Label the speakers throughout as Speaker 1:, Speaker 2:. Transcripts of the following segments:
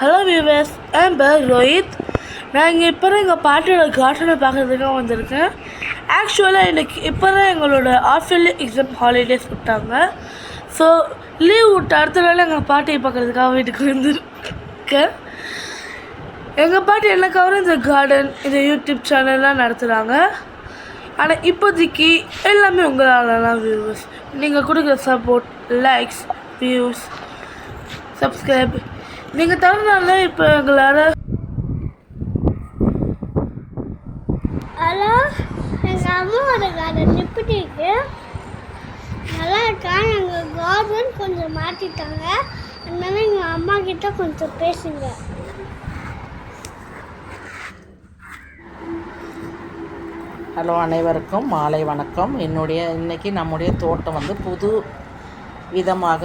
Speaker 1: Hello viewers என் பேர் ரோஹித் நான் இங்கே இப்போ தான் எங்கள் பாட்டியோட கார்டனை பார்க்குறதுக்காக வந்திருக்கேன். ஆக்சுவலாக எனக்கு இப்போ தான் எங்களோட ஆஃபீலி எக்ஸாம் ஹாலிடேஸ் விட்டாங்க. ஸோ லீவ் விட்ட அடுத்த நாள் எங்கள் பாட்டியை பார்க்குறதுக்காக வீட்டுக்கு வந்துருக்கேன். எங்கள் பாட்டி எனக்காக இந்த கார்டன் இந்த யூடியூப் சேனல்லாம் நடத்துகிறாங்க ஆனால் இப்போதைக்கு எல்லாமே உங்களால் தான் வியூவர்ஸ் நீங்கள் கொடுக்குற சப்போர்ட் லைக்ஸ் வியூஸ் சப்ஸ்கிரைப் நீங்கள் தரனால இப்போ எங்களால்
Speaker 2: ஹலோ எங்கள் அம்மாவோட கார்டன் எப்படி இருக்கு? நல்லா இருக்கா? எங்கள் கார்டன் கொஞ்சம் மாற்றிட்டாங்க அதனால எங்கள் அம்மா கிட்ட கொஞ்சம் பேசுங்க.
Speaker 3: ஹலோ அனைவருக்கும் மாலை வணக்கம். என்னுடைய இன்றைக்கி நம்முடைய தோட்டம் வந்து புது விதமாக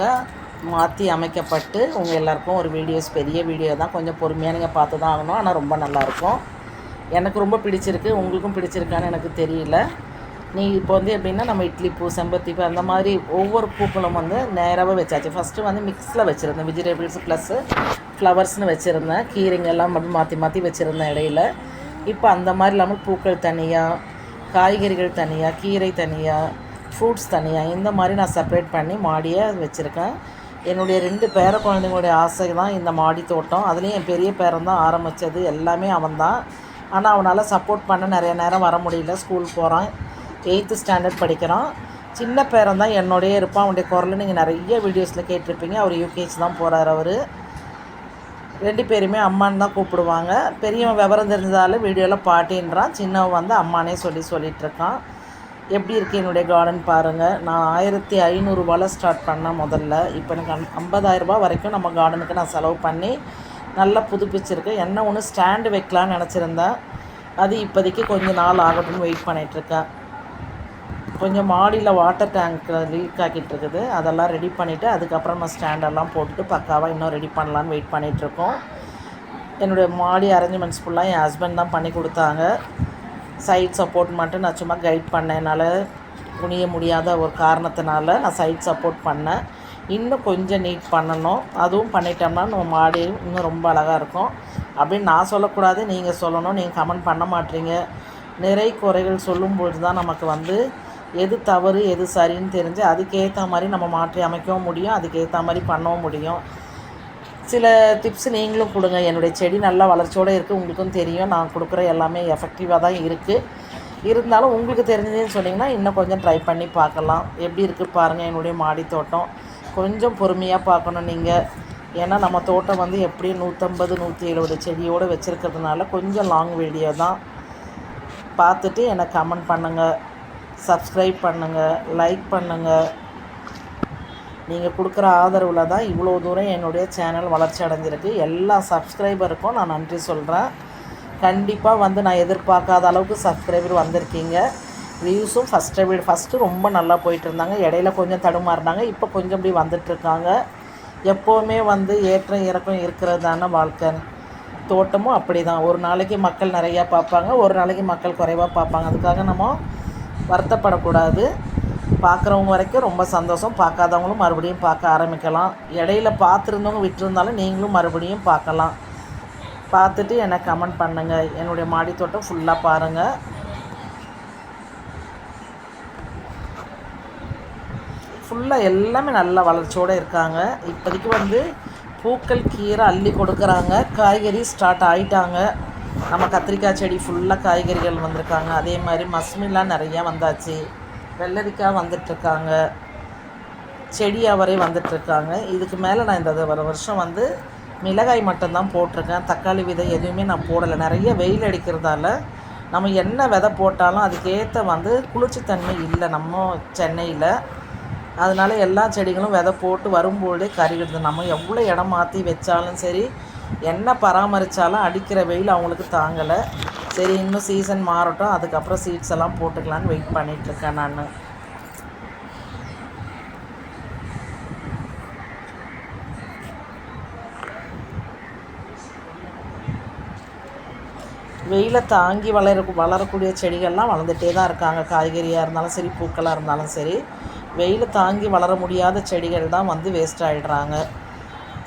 Speaker 3: மாற்றி அமைக்கப்பட்டு உங்கள் எல்லாருக்கும் ஒரு வீடியோஸ் பெரிய வீடியோ தான். கொஞ்சம் பொறுமையாக நீங்கள் பார்த்து தான் ஆகணும். ஆனால் ரொம்ப நல்லாயிருக்கும் எனக்கு ரொம்ப பிடிச்சிருக்கு. உங்களுக்கும் பிடிச்சிருக்கான்னு எனக்கு தெரியல. நீ இப்போ வந்து எப்படின்னா நம்ம இட்லி பூ செம்பருத்தி பூ அந்த மாதிரி ஒவ்வொரு பூக்களும் வந்து நேராகவே வச்சாச்சு. ஃபஸ்ட்டு வந்து மிக்ஸில் வச்சுருந்தேன். வெஜிடபிள்ஸ் ப்ளஸ்ஸு ஃப்ளவர்ஸ்னு வச்சுருந்தேன். கீரைங்க எல்லாம் மட்டும் மாற்றி மாற்றி வச்சுருந்தேன் இடையில. இப்போ அந்த மாதிரி இல்லாமல் பூக்கள் தனியாக காய்கறிகள் தனியாக கீரை தனியாக ஃப்ரூட்ஸ் தனியாக இந்த மாதிரி நான் செப்பரேட் பண்ணி மாடியாக வச்சுருக்கேன். என்னுடைய ரெண்டு பேர குழந்தைங்களுடைய ஆசை தான் இந்த மாடி தோட்டம். அதுலேயும் என் பெரிய பேரன் தான் ஆரம்பித்தது எல்லாமே அவன் தான். ஆனால் அவனால் சப்போர்ட் பண்ண நிறைய நேரம் வர முடியல. ஸ்கூல் போகிறான் எயித்து ஸ்டாண்டர்ட் படிக்கிறான். சின்ன பேரன் தான் என்னுடைய இருப்பான். அவனுடைய குரலை நீங்கள் நிறைய வீடியோஸில் கேட்டிருப்பீங்க. அவர் யூகேஜி தான் போகிறார் அவர். ரெண்டு பேருமே அம்மான்னு தான் கூப்பிடுவாங்க. பெரியவன் விவரம் தெரிஞ்சதால வீடியோவில் பாட்டின்றான். சின்னவன் வந்து அம்மானே சொல்லி சொல்லிகிட்ருக்கான் எப்படி இருக்குது என்னுடைய கார்டன் பாருங்கள் நான் ஆயிரத்தி ஐநூறுரூவாவில் ஸ்டார்ட் பண்ணேன் முதல்ல. இப்போ எனக்கு ஐம்பதாயிரரூபா வரைக்கும் நம்ம கார்டனுக்கு நான் செலவு பண்ணி நல்லா புதுப்பிச்சிருக்கேன். என்ன ஒன்று ஸ்டாண்டு வைக்கலான்னு நினச்சிருந்தேன். அது இப்போதைக்கு கொஞ்சம் நாள் ஆகட்டும்னு வெயிட் பண்ணிகிட்ருக்கேன் கொஞ்சம் மாடியில் வாட்டர் டேங்க் லீக் ஆகிட்டு இருக்குது. அதெல்லாம் ரெடி பண்ணிவிட்டு அதுக்கப்புறம் நம்ம ஸ்டாண்டெல்லாம் போட்டுட்டு பக்காவாக இன்னும் ரெடி பண்ணலான்னு வெயிட் பண்ணிகிட்ருக்கோம் என்னுடைய மாடி அரேஞ்ச்மெண்ட்ஸ் ஃபுல்லாக என் ஹஸ்பண்ட் தான் பண்ணி கொடுத்தாங்க. சைட் சப்போர்ட் மட்டும் நான் சும்மா கைட் பண்ணேன். என்னால் குனிய முடியாத ஒரு காரணத்தினால நான் சைட் சப்போர்ட் பண்ணேன். இன்னும் கொஞ்சம் நீட் பண்ணணும். அதுவும் பண்ணிட்டோம்னா நம்ம மாடி இன்னும் ரொம்ப அழகாக இருக்கும். அப்படின்னு நான் சொல்லக்கூடாது. நீங்கள் சொல்லணும். நீங்கள் கமெண்ட் பண்ண மாட்டீங்க. நிறை குறைகள் சொல்லும்பொழுது தான் நமக்கு வந்து எது தவறு எது சரின்னு தெரிஞ்சு அதுக்கேற்ற மாதிரி நம்ம மாற்றி அமைக்கவும் முடியும். அதுக்கேற்ற மாதிரி பண்ணவும் முடியும். சில டிப்ஸ் நீங்களும் கொடுங்க. என்னுடைய செடி நல்லா வளர்ச்சியோடு இருக்குது உங்களுக்கும் தெரியும். நான் கொடுக்குற எல்லாமே எஃபெக்டிவாக தான் இருக்குது இருந்தாலும் உங்களுக்கு தெரிஞ்சதுன்னு சொன்னிங்கன்னா இன்னும் கொஞ்சம் ட்ரை பண்ணி பார்க்கலாம். எப்படி இருக்குது பாருங்கள் என்னுடைய மாடி தோட்டம். கொஞ்சம் பொறுமையாக பார்க்கணும் நீங்கள் ஏன்னா நம்ம தோட்டம் வந்து எப்படியும் நூற்றம்பது நூற்றி எழுபது செடியோடு வச்சுருக்கிறதுனால கொஞ்சம் லாங் வீடியோ தான். பார்த்துட்டு எனக்கு கமெண்ட் பண்ணுங்கள் சப்ஸ்கிரைப் பண்ணுங்கள் லைக் பண்ணுங்கள் நீங்கள் கொடுக்குற ஆதரவில் தான் இவ்வளோ தூரம் என்னுடைய சேனல் வளர்ச்சி அடைஞ்சிருக்கு. எல்லா சப்ஸ்கிரைபருக்கும் நான் நன்றி சொல்கிறேன் கண்டிப்பாக வந்து நான் எதிர்பார்க்காத அளவுக்கு சப்ஸ்கிரைபர் வந்திருக்கீங்க. வியூஸும் ஃபஸ்ட்டை விட ஃபஸ்ட்டு ரொம்ப நல்லா போயிட்டு இருந்தாங்க இடையில கொஞ்சம் தடுமாறினாங்க. இப்போ கொஞ்சம் இப்படி வந்துட்டுருக்காங்க. எப்போவுமே வந்து ஏற்றம் இறக்கம் இருக்கிறது தானே வாழ்க்கை. தோட்டமும் அப்படி தான் ஒரு நாளைக்கு மக்கள் நிறையா பார்ப்பாங்க. ஒரு நாளைக்கு மக்கள் குறைவாக பார்ப்பாங்க. அதுக்காக நம்ம வருத்தப்படக்கூடாது. பார்க்குறவங்க வரைக்கும் ரொம்ப சந்தோஷம். பார்க்காதவங்களும் மறுபடியும் பார்க்க ஆரம்பிக்கலாம். இடையில பார்த்துருந்தவங்க விட்டுருந்தாலும் நீங்களும் மறுபடியும் பார்க்கலாம். பார்த்துட்டு எனக்கு கமெண்ட் பண்ணுங்கள் என்னுடைய மாடித்தோட்டம் ஃபுல்லாக பாருங்கள் ஃபுல்லாக எல்லாமே நல்ல வளர்ச்சியோடு இருக்காங்க. இப்போதைக்கு வந்து பூக்கள் கீரை அள்ளி கொடுக்குறாங்க. காய்கறி ஸ்டார்ட் ஆகிட்டாங்க நம்ம கத்திரிக்காய் செடி ஃபுல்லாக காய்கறிகள் வந்திருக்காங்க. அதே மாதிரி மஸ்மிலாம் நிறையா வந்தாச்சு. வெள்ளரிக்காய் வந்துட்டுருக்காங்க. செடி அவரை வந்துட்டுருக்காங்க. இதுக்கு மேலே நான் இந்த வர வருஷம் வந்து மிளகாய் மட்டும்தான் போட்டிருக்கேன். தக்காளி விதை எதுவுமே நான் போடலை. நிறைய வெயில் அடிக்கிறதால நம்ம என்ன விதை போட்டாலும் அதுக்கேற்ற வந்து குளிர்ச்சித்தன்மை இல்லை நம்ம சென்னையில். அதனால எல்லா செடிகளும் விதை போட்டு வரும்போதே கருகிடுது. நம்ம எவ்வளோ இடம் மாற்றி வச்சாலும் சரி என்ன பராமரித்தாலும் அடிக்கிற வெயில் அவங்களுக்கு தாங்கலை. சரி இன்னும் சீசன் மாறட்டும். அதுக்கப்புறம் சீட்ஸ் எல்லாம் போட்டுக்கலான்னு வெயிட் பண்ணிகிட்ருக்கேன் நான். வெயிலை தாங்கி வளர வளரக்கூடிய செடிகள்லாம் வளர்ந்துட்டே தான் இருக்காங்க. காய்கறியாக இருந்தாலும் சரி பூக்களாக இருந்தாலும் சரி. வெயிலை தாங்கி வளர முடியாத செடிகள் தான் வந்து வேஸ்ட் ஆகிடுறாங்க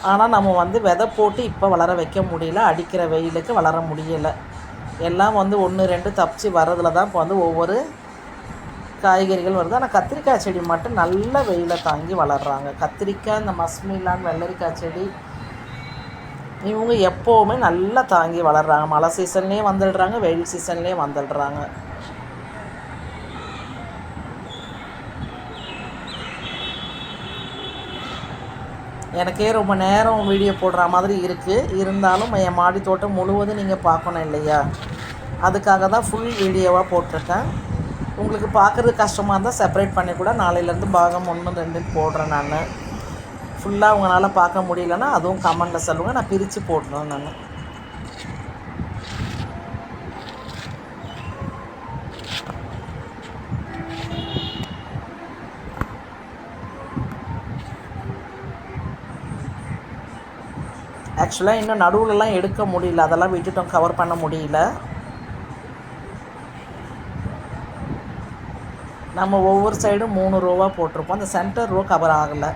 Speaker 3: ஆனால் நம்ம வந்து விதை போட்டு இப்போ வளர வைக்க முடியல அடிக்கிற வெயிலுக்கு வளர முடியலை. எல்லாம் வந்து ஒன்று ரெண்டு தப்பிச்சு வர்றதுல தான் இப்போ வந்து ஒவ்வொரு காய்கறிகள் வருது. ஆனால் கத்திரிக்காய் செடி மட்டும் நல்ல வெயிலை தாங்கி வளர்கிறாங்க கத்திரிக்காய் இந்த மஸ்மிலான் வெள்ளரிக்காய் செடி இவங்க எப்போவுமே நல்லா தாங்கி வளர்கிறாங்க மழை சீசன்லேயே வந்துடுறாங்க வெயில் சீசன்லேயே வந்துடுறாங்க. எனக்கே ரொம்ப நேரம் வீடியோ போடுற மாதிரி இருக்குது இருந்தாலும் என் மாடி தோட்டம் முழுவதும் நீங்கள் பார்க்கணும் இல்லையா? அதுக்காக தான் ஃபுல் வீடியோவாக போட்டிருக்கேன். உங்களுக்கு பார்க்குறது கஷ்டமாக இருந்தால் செப்பரேட் பண்ணி கூட நாளையிலேருந்து பாகம் ஒன்று ரெண்டுன்னு போடுறேன் நான். ஃபுல்லாக உங்களால் பார்க்க முடியலன்னா அதுவும் கமெண்டில் சொல்லுங்கள் நான் பிரித்து போடுறேன் நான். ஆக்சுவலாக இன்னும் நடுவுலலாம் எடுக்க முடியல. அதெல்லாம் விட்டுட்டோம். கவர் பண்ண முடியல. நம்ம ஒவ்வொரு சைடும் மூணு ரோவாக போட்டிருப்போம். அந்த சென்டர் ரோ கவர் ஆகலை.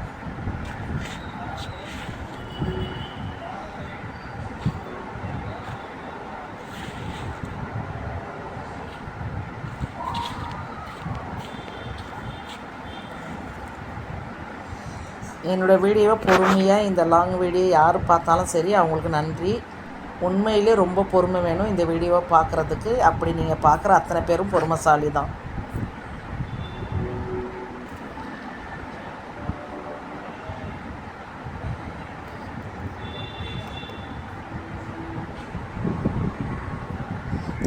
Speaker 3: என்னோடய வீடியோவை பொறுமையாக இந்த லாங் வீடியோ யார் பார்த்தாலும் சரி அவங்களுக்கு நன்றி. உண்மையிலே ரொம்ப பொறுமை வேணும் இந்த வீடியோவை பார்க்குறதுக்கு. அப்படி நீங்கள் பார்க்குற அத்தனை பேரும் பொறுமைசாலி தான்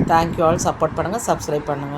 Speaker 3: தேங்க்யூ ஆல் சப்போர்ட் பண்ணுங்கள் சப்ஸ்கிரைப் பண்ணுங்கள்